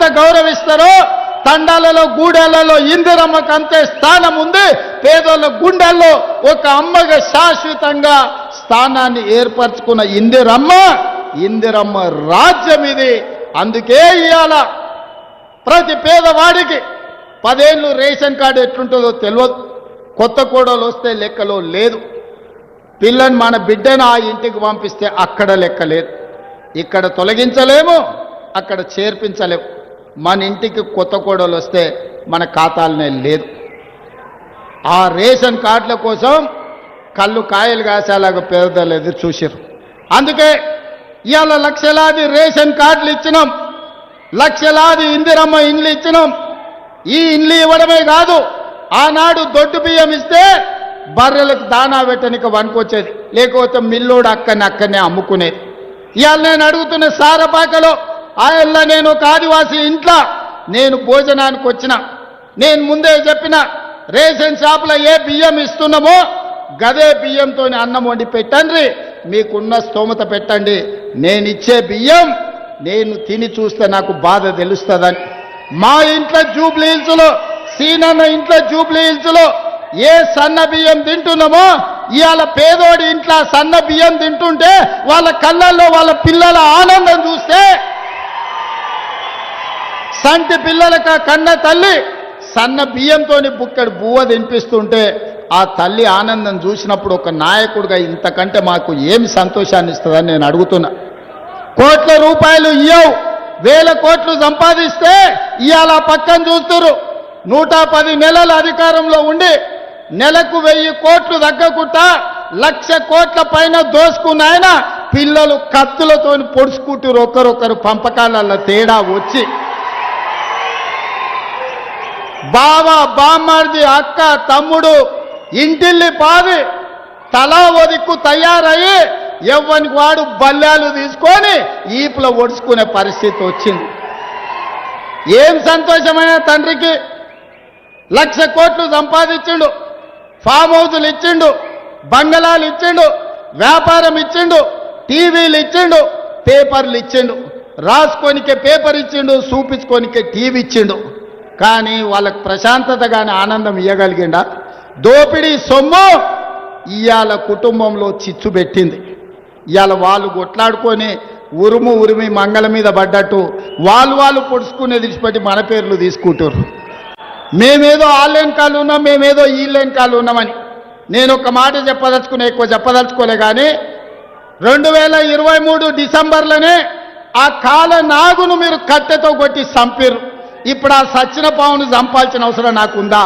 ఎంత గౌరవిస్తారో తండాలలో గూడెలలో ఇందిరమ్మకు అంతే స్థానం ఉంది. పేదోళ్ళ గుండెల్లో ఒక అమ్మగా శాశ్వతంగా స్థానాన్ని ఏర్పరచుకున్న ఇందిరమ్మ ఇందిరమ్మ రాజ్యం ఇది. అందుకే ఇవాళ ప్రతి పేదవాడికి పదేళ్ళు రేషన్ కార్డు ఎట్లుంటుందో తెలియదు కొత్త కూడలు వస్తే లెక్కలో లేదు. పిల్లని మన బిడ్డను ఆ ఇంటికి పంపిస్తే అక్కడ లెక్క లేదు. ఇక్కడ తొలగించలేము అక్కడ చేర్పించలేము. మన ఇంటికి కొత్త కోడలు వస్తే మన ఖాతాలనే లేదు. ఆ రేషన్ కార్డుల కోసం కళ్ళు కాయలు కాసేలాగా పేదలు ఎదురు చూసారు అందుకే ఇవాళ లక్షలాది రేషన్ కార్డులు ఇచ్చినాం. లక్షలాది ఇందిరమ్మ ఇండ్లు ఇచ్చినాం. ఈ ఇండ్లు ఇవ్వడమే కాదు ఆనాడు దొడ్డు బియ్యం ఇస్తే బర్రెలకు దానా పెట్టనికి వనుకొచ్చేది లేకపోతే మిల్లోడు అక్కని అక్కనే అమ్ముకునేది. ఇవాళ నేను అడుగుతున్న సారపాకలో ఆయల్ల నేను ఒక ఆదివాసి ఇంట్లో నేను భోజనానికి వచ్చిన. నేను ముందే చెప్పిన రేషన్ షాపులో ఏ బియ్యం ఇస్తున్నామో గదే బియ్యంతో అన్నం వండి పెట్టండి మీకున్న స్తోమత పెట్టండి. నేను ఇచ్చే బియ్యం నేను తిని చూస్తే నాకు బాధ తెలుస్తుందని. మా ఇంట్లో జూబ్లీ హిల్స్లో సీనన్న ఇంట్లో జూబ్లీ హిల్స్లో ఏ సన్న బియ్యం తింటున్నామో ఇవాళ పేదోడి ఇంట్లో సన్న బియ్యం తింటుంటే వాళ్ళ కళ్ళల్లో వాళ్ళ పిల్లల ఆనందం చూస్తే సంటి పిల్లలకు కన్న తల్లి సన్న బియ్యంతోని బుక్కడు బువ్వ తినిపిస్తుంటే ఆ తల్లి ఆనందం చూసినప్పుడు ఒక నాయకుడిగా ఇంతకంటే మాకు ఏమి సంతోషాన్ని ఇస్తుందని నేను అడుగుతున్నా. కోట్ల రూపాయలు ఇయ్యవు. వేల కోట్లు సంపాదిస్తే ఇవాళ పక్కన చూస్తురు నూట పది నెలల అధికారంలో ఉండి నెలకు వెయ్యి కోట్లు తగ్గకుండా లక్ష కోట్ల పైన దోసుకున్న ఆయన పిల్లలు కత్తులతో పొడుచుకుంటూ ఒకరొకరు పంపకాల తేడా వచ్చి బావ బామ్మర్ది అక్క తమ్ముడు ఇంటిల్లి పావి తలా ఒదిక్కు తయారయ్యి ఎవ్వనికి వాడు బల్యాలు తీసుకొని ఈపులో ఒడుచుకునే పరిస్థితి వచ్చింది. ఏం సంతోషమైన తండ్రికి లక్ష కోట్లు సంపాదించిండు ఫామ్ హౌజులు ఇచ్చిండు బంగళాలు ఇచ్చిండు వ్యాపారం ఇచ్చిండు టీవీలు ఇచ్చిండు పేపర్లు ఇచ్చిండు రాసుకోనికే పేపర్ ఇచ్చిండు చూపించుకోనికే టీవీ ఇచ్చిండు. కానీ వాళ్ళకు ప్రశాంతత కానీ ఆనందం ఇవ్వగలిగిండా దోపిడీ సొమ్ము ఇవాళ కుటుంబంలో చిచ్చు పెట్టింది. ఇవాళ వాళ్ళు కొట్లాడుకొని ఉరుము ఉరిమి మంగళ మీద పడ్డట్టు వాళ్ళు వాళ్ళు పొడుచుకునే విడిచిపెట్టి మన పేర్లు తీసుకుంటారు మేమేదో ఆన్లైన్ కాలు ఉన్నాం మేమేదో ఈ లైన్ కాలు ఉన్నామని. నేను ఒక మాట చెప్పదలుచుకునే ఎక్కువ చెప్పదలుచుకోలే కానీ రెండు వేల ఇరవై మూడు డిసెంబర్లోనే ఆ కాల నాగును మీరు కట్టెతో కొట్టి చంపారు ఇప్పుడు ఆ సచ్చిన పావును చంపాల్సిన అవసరం నాకుందా?